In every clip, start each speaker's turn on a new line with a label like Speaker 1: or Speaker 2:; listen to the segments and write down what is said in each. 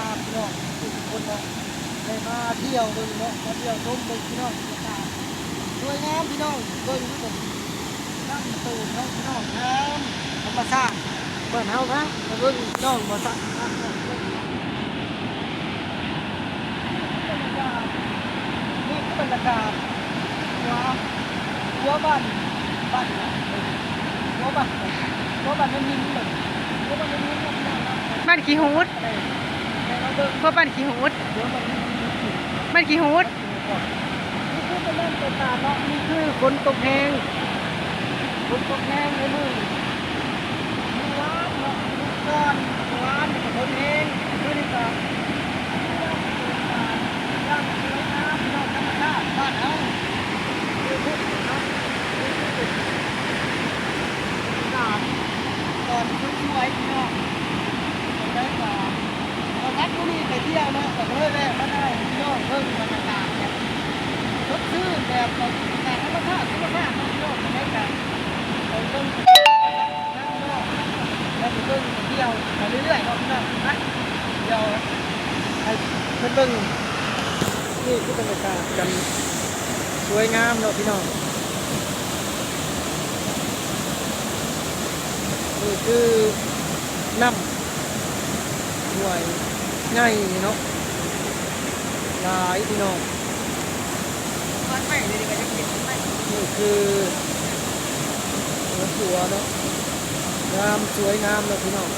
Speaker 1: าพี่น้องทุกคนเนาะได้มาเที่ยวเบิ่งเนาะมาเที่ยวชมเบิ่งพี่น้องบรรยากาศสวยงามพี่น้องเบิ่งทุกคนนั่งตูนเนาะพี่น้องน้ำธรรมชาติบ้านเฮานะมาเบิ่งพี่น้องมาสักน้ำเนาะเบิ่งบรรยากาศนี่คือบรรยากาศหัวหัวบ้านบ้านเนี่ยหัวบ้านหัวบ้านมันนิ่งเลยหัวบ้านมันนิ่งเลยพี่น้องเนาะ
Speaker 2: บ้านขี้หูด
Speaker 1: แต่เรา เบิ่ง
Speaker 2: พวกบ้านขี้หูด
Speaker 1: หัวบ้านมันนิ่งอยู่
Speaker 2: บ้านขี้หูด
Speaker 1: นี่คือเป็นเรื่องเป็นตาเนาะนี่คือฝนตกแห้งฝนตกแห้งในมือมีร้านเนาะมีก้อนร้านนี่ก็ฝนแห้งคือนี่ก็ย่างสวยนาะธรรมชาติบ้านเฮาคือนาะนี่อเนานตอนสวยพี่น้องได้ก็ เราทักผู้นี้ไปเที่ยวนาะก็เลยแวะมาได้พี่น้องเพิ่งบรรยากาศแบบรถชื่อแบบแบบแต่ธรรมชาติธรรมชาติน้องโลกไม่กันไปเบิ่งนั่งนอกแล้วไปเบิ่งไปเที่ยวไปเรื่อยๆเนาะพี่น้องนะเดี๋ยวให้เพิ่นเบิ่งนี่คือบรรยากาศกันสวยงามเนาะพี่น้องนี่คือน้ำห่วย ง่ายเนาะหลายพี่น้องนี่คือหัวสัวเนาะงามสวยงามเนาะพี่น้อง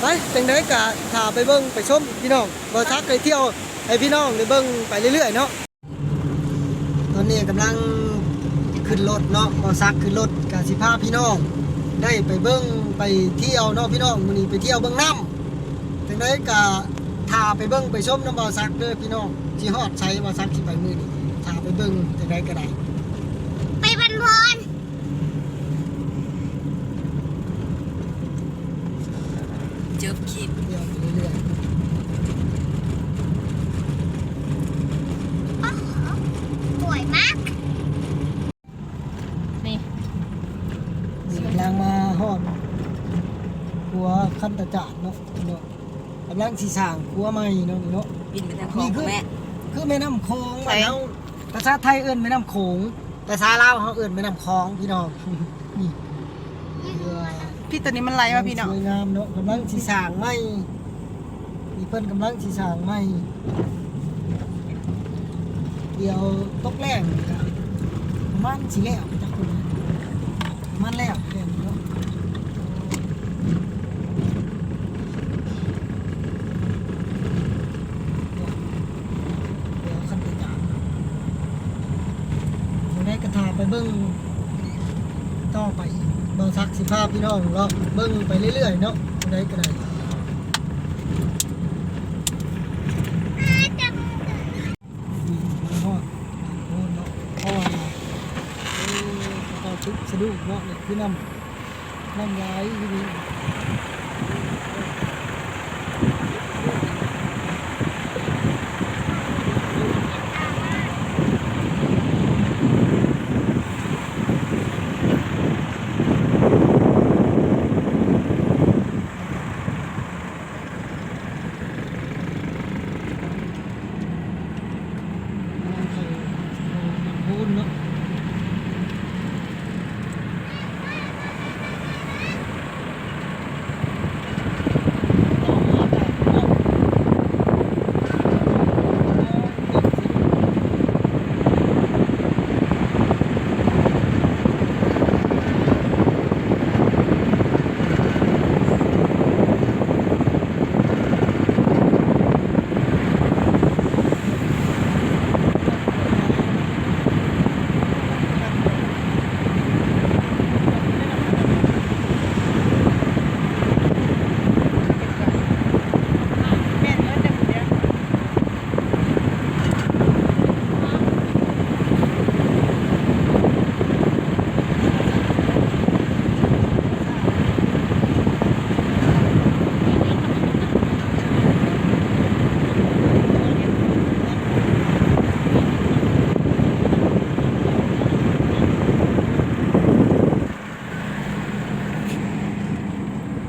Speaker 1: ไปจังได้กะถ่าไปเบิ้งไปชมพี่น้องบ่ชักไปเที่ยวให้พี่น้องได้เบิ้งไปเรื่อยๆเนาะตอนนี้กำลังขึ้นรถเนาะบ่ซักขึ้นรถกะสิพาพี่น้อง ได้ไปเบิ้งไปเที่ยวเนาะพี่น้องมื้อนี้ไปเที่ยวเบิ้งน้ำ งไดกะถ่าไปเบิ้งไปชมน้ำบ่ซักเด้อพี่น้องสิฮอดใช้บ่ซักสิไปมื้อนี้ถ่าไปเบิ้งจังไดก็ได้
Speaker 3: ไปบันพร
Speaker 2: จบคลิป
Speaker 1: เที่ยวไปเรื่อย
Speaker 3: โอ้โหสวยมาก
Speaker 2: นี่
Speaker 1: ๆนี่กำลังมาฮอดหัวคันตะจานเนาะเนาะกำลังสีสร้างขัวใหม่เนาะนี่เนาะ
Speaker 2: บินไปทางคลองแม่
Speaker 1: คือแม่น้ำโขง
Speaker 2: ใช่
Speaker 1: บ้านเฮาภาษาไทยเอิ้นแม่น้ำโขงแต่ภาษาลาวเขาเอิ้นแม่น้ำคลองพี่น้อง นี่เรือ
Speaker 2: พี่ตัวนี้มันไหลมาพี่น้อง
Speaker 1: สวยงามเนาะกำลังสีสร้างใหม่นี่เพิ่นกำลังสีสร้างใหม่เดี๋ยวตกแรงนี่ก็ประมาณสิแล้วจักคนนะประมาณแล้วแค่นี้เนาะ เดี๋ยวขั้นไปจานผม ไปเบิ้งต่อไปเบิ้งซักสิภาพพี่น้องเลาเบิ้งไปเรื่อยๆเนาะได้กระไดนี่มาฮอดโน่นเนาะเพราะว่าเออเราชุกสะดุ้งเนาะเนี่ยคือน้ำน้ำย้ายที่นี่ำเขาน้ำพูนเนาะ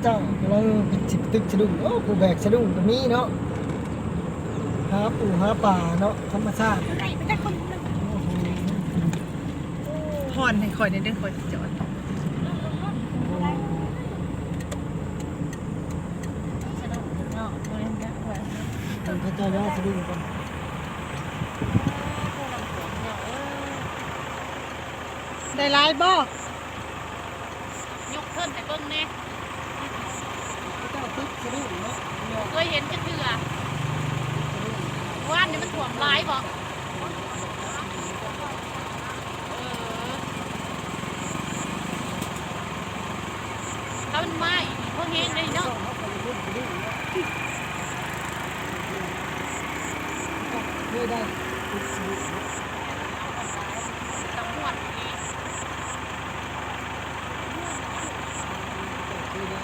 Speaker 1: จ้ากำลัง สิบตึกสะดุ้งโอ้ผู้แบกสะดุ้งก็มีเนาะหาปูหาป่าเนาะธรรมชาติ
Speaker 2: ไก่ไม่ได้คนนึง
Speaker 1: โอ้โห
Speaker 2: หอนให้คอยในเรื่องคอยจอด
Speaker 1: ต้องเข้าใจว่าสะดุ้งกัน
Speaker 2: ได้ไลายบ่
Speaker 4: ยกเพิ่นให้เบิ่งแหน่
Speaker 1: เจ้าตึกสะดุ้งเนาะ
Speaker 4: เคยเห็นจักเทื่อว่านนี่มันถ่วมหลายบอกอถ้ามันไหม้พวกแห้งเลยเนาะ
Speaker 1: ไม่ได้ตึกสะดุ้งเนาะ
Speaker 4: ตำรวจนี่
Speaker 1: ไม่ได้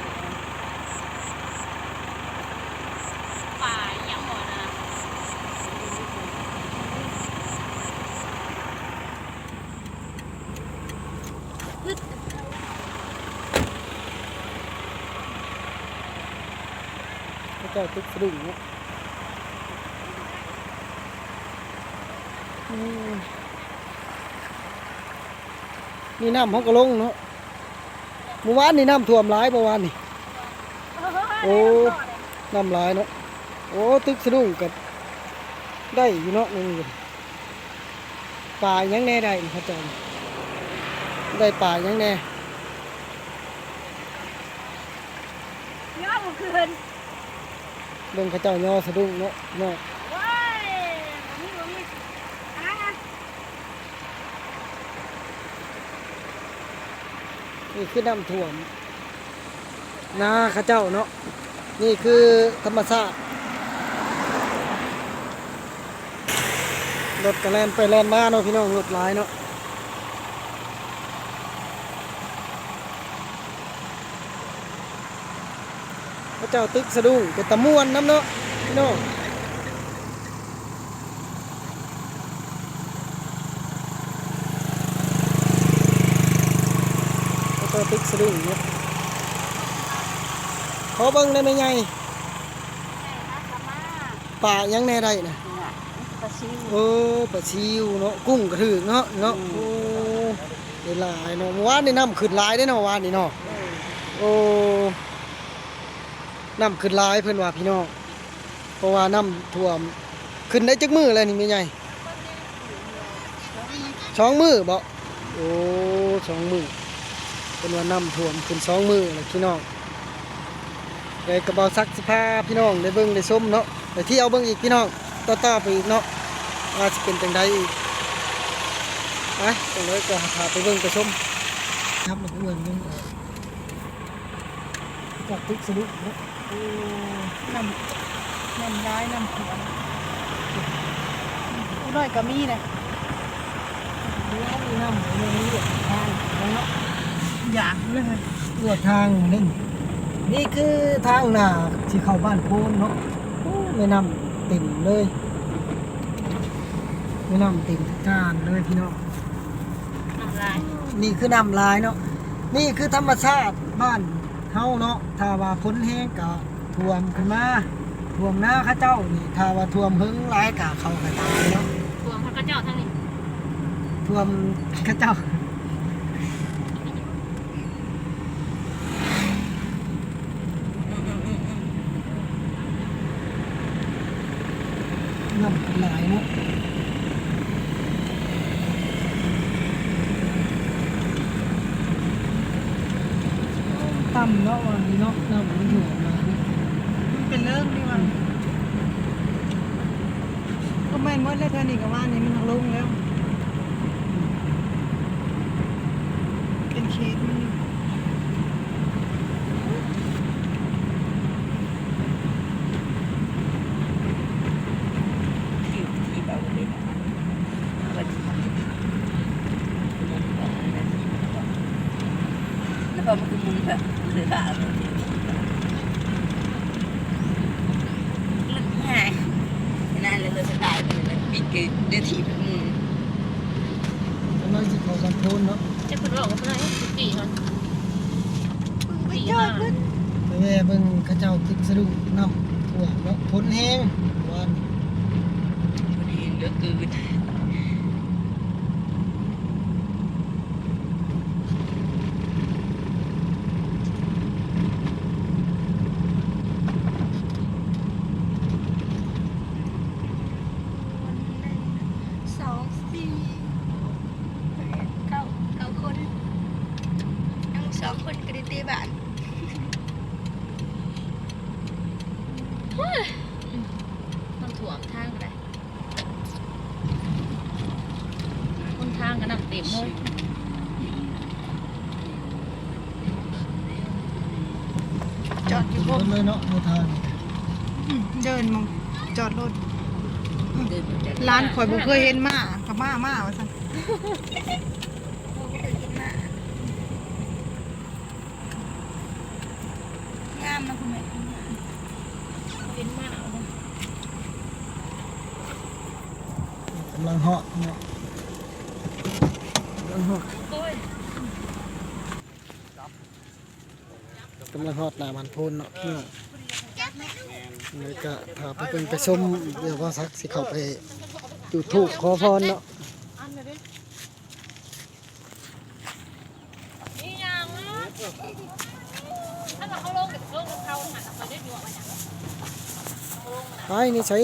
Speaker 4: ป่าอิหยังบ่นะ
Speaker 1: จ้าตึกสะดุ้งเนาะอืมนี่น้ำห้องกระลงเนาะเมื่อวานนี่น้ำท่วมหลายเมื่อวานนี่โอ้น้ำลายเนาะโอ้ตึกสะดุ้งกับได้อยู่เนาะนี่ป่ายังแน่ได้พระเจ้าได้ป่ายังแน่
Speaker 4: ย่อบ่คืน
Speaker 1: เบิ่งเขาเจ้าย่อสะดุ้งเนาะเนาะ
Speaker 4: ว้ายบ่มีบ่มีอ่า
Speaker 1: นี่คือน้ำท่วมนาเขาเจ้าเนาะนี่คือธรรมชาติรถกระแลนไปแลนมาเนาะพี่น้องรถหลายเนาะ ระเจ้าตึกสะดุ้งเป็นตะม่วนน้ำเนาะพี่น้องพระเจ้าตึกสะดุ้งเนาะขอเบิ่งได้ไหมไงป่ายังแน่ได้นะ
Speaker 2: ปลาซิว
Speaker 1: โอ้ปลาชิวเนาะกุ้งกระถือเนาะเนาะโอ้ได้หลายเนาะเมื่อวานนี่น้ำขึ้นหลายได้อเนาะเมื่อวานนี่เนาะโอ้ น้ำขึ้นลายเพิ่อนว่าพี่น้องเพราะว่าน้ำท่วมขึ้นได้จักมือเลยนี่มีไงสองมือบ่โอ้สองมือเป็นว่าน้ำท่วมขึ้นสองมือเลยพี่น้องเลยกระเป๋าซักสิพาพี่น้องได้เบิ่งได้ส้มเนาะไปที่ยวเบิ่งอีกพี่น้องต่อๆไปอีกเนาะว่าจะเป็นจังใดอีกไปตรงนี้ก็พาไปเบิ่งไปชมครับมันก็เบิ่งเบิ่งออกจากตึกสะดุกเนาะ
Speaker 2: น้ำน้ำร้ายน้ำขวดผู้น้อยก็มีนะ
Speaker 1: เดี๋ยวมีน้ำในนี้ทางเนาะ
Speaker 2: อยากเลย
Speaker 1: ตรวทางนี่นี่คือทางหน้าที่เข้าบ้านโพนเนาะโอ้ไม่น้ำติ่มเลยไม่น้ำติ่มกทางเลยพี่น้อง
Speaker 4: น้ำลาย
Speaker 1: นี่คือน้ำลายเนาะนี่คือธรรมชาติบ้าน เฮาเนาะถ้าว่าพ้นแห้งก็ท่วมขึ้นมาท่วมหน้าเข้าเจ้านี่ถ้าว่าท่วมหึงหลายก็เขาก็ตายเนาะ
Speaker 4: รวมพระเจ้าทั้งนี้
Speaker 1: ท่วมเข้าเจ้า น้ำหลายเนาะ ต่ำเนาะวันนี้เนาะน้ำมันอยู่มาเนี่ย
Speaker 2: มันเป็นเรื่องดีว่าก็ แม่นหมดเลยเท่านี้ก็ว่านี่มันทางลงแล้ว เป็นเคสมันอยู่
Speaker 5: แล้วก็มันคือมุมแบบเสือขาดเลยง่ายนั่นเลยเลยสไต ล์เลยปิดคือเดือดถีบมุม
Speaker 1: กำลังจะเข้ากันโทนเนาะ
Speaker 4: จะคุณบอกว่าเพิ่นให้สิบปีเท่านั้น
Speaker 2: ไม่เจอขึ้น
Speaker 1: ไปแม่เบิ่งเขาเจ้ากินสะดุ้งน้ำท่วมเนาะพ้นแห้งวัน
Speaker 5: พอดีเหลือเกิน
Speaker 3: สองสี่เก้าเก้าคนทั้งสองคนกระดิบ้าน
Speaker 4: ต้องถ่วงทางก็ได้คนทางก็นักเต็มเลย
Speaker 2: จอดอยู่
Speaker 1: พ้
Speaker 2: บ่
Speaker 1: นเลยเนาะในทาง
Speaker 2: อืมเดินมองจอดรถ
Speaker 5: เดินมาจาก
Speaker 2: ร้านข่อยบ่เคยเห็นมากับมามาว่าซั่นงามนะคุณแม่
Speaker 4: เห็นมาก
Speaker 1: กำลังเหาะเนาะกำลังเหาะ
Speaker 4: โอ้ย
Speaker 1: กำลังเหาะหน้ามันพ้นเนาะพี่น้อง เลยก็พาไปเบิ่งไปชมเดี๋ยวว่าสักสิเข้าไปจุดธูปขอพรเนาะ
Speaker 4: นี่ยังอะถ้าเราเขาลงกับลงกับเขาหันไปได้ดีกว่าอย่าง
Speaker 1: ไปนี่ใช้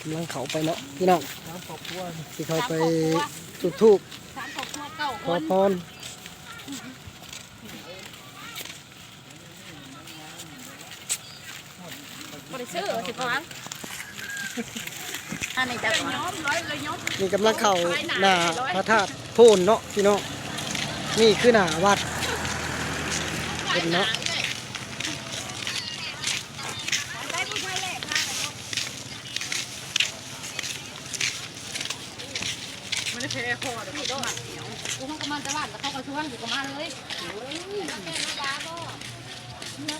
Speaker 1: กำลัง เข้าไปเนาะพี่น้องสิเข้าไปจุดธูป
Speaker 4: สามครอบครัวเก้า
Speaker 1: ข
Speaker 4: ค
Speaker 1: อนพร
Speaker 4: บริสุทธิ์สิพ่ออันนี้จะย้อมร้อยเลยย้อม
Speaker 1: นี่กำลังเข้าหน้าพระธาตุโพนเนาะพี่น้องนี่คือหน้าวัดเป็นเนาะ
Speaker 4: มันจะเป็นคอเดี๋ยวเขาโดนกูห้องกำมันจะบ้านแล้วเขาก็ช่วยอยู่กับมาเลย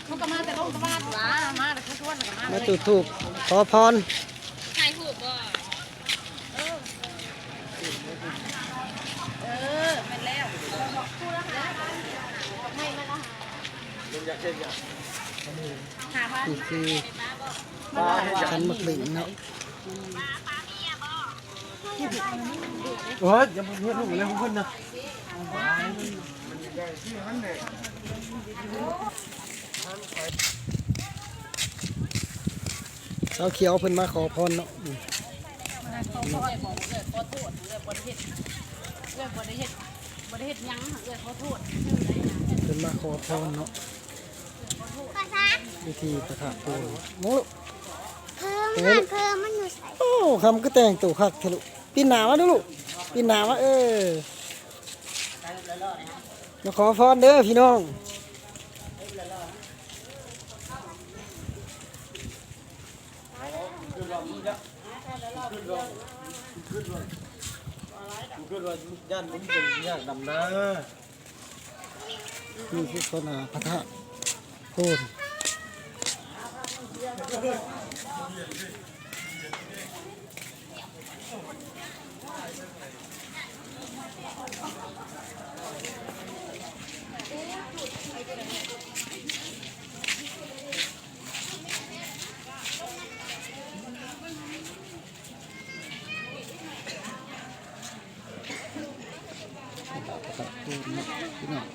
Speaker 4: เขาก็มาแต่ลงกับบ้านว้ามาแต่เขาช่วยกับมาเลย
Speaker 1: มายจุดธูปขอพร
Speaker 4: ใครถูกบ่เออแม่นแล้วไม่ไม่ละหาพัน
Speaker 1: นี่คือขันมักหลิงเนาะ
Speaker 6: เฮ้ยอย่ามาเพื่อนลูกเลยเพื่อนนะ
Speaker 1: สาวเขียวเพิ่นมาขอพรเนาะอืม
Speaker 4: เขาบอกเลยบอกเลยขอโทษเลยบริเฮ็ดเลยบริเฮ็ดบริเฮ็ดยังเลยขอโทษ
Speaker 1: เพิ่นมาขอพรเนาะ
Speaker 3: ภาษา
Speaker 1: วิธีประทับโพนโอ้
Speaker 3: เพิ่มมันเพิ่มมันอยู่ใส่
Speaker 1: โอ้คำก็แต่งตัวคักเถอะลูก ปีนหนามาดูลูกปีนหนามาเออมาขอพรเด้อพี่น้อง
Speaker 6: เพื่อนว่าย่านมันเป็นย่านดำนา
Speaker 1: นี่คือคนหาพระธาตุโพนพระธาตุโพนเนาะพี่น้อง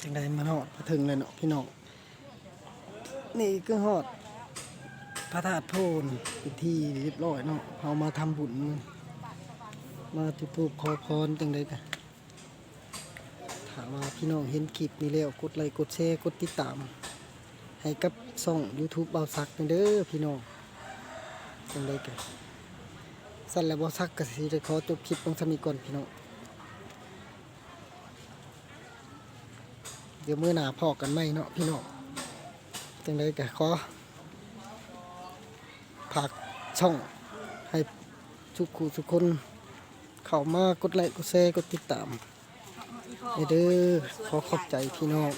Speaker 1: จังใดมันหอดมาถึงเลยเนาะพี่น้องนี่ก็หอดพระธาตุโพนเป็นที่เรียบร้อยเนาะเอามาทำบุญ มาจุดธูปขอพรจังใดกันถามว่าพี่น้องเห็นคลิปนี้แล้วกดไลค์กดแชร์กดติดตาม ให้กับช่อง YouTube เบาซักเด้อพี่น้องจังใดกัน สั่นแล้วเบาซักก็สิได้ขอจบคลิปลงสมีก่อนพี่น้องเดี๋ยวมื้อหน้าพอกันไหมเนาะพี่น้องจังไดก็ขอฝากช่องให้ทุกคู่ทุกคนเข้ามากดไลค์กดแชร์กดติดตามเด้อขอขอบใจพี่น้อง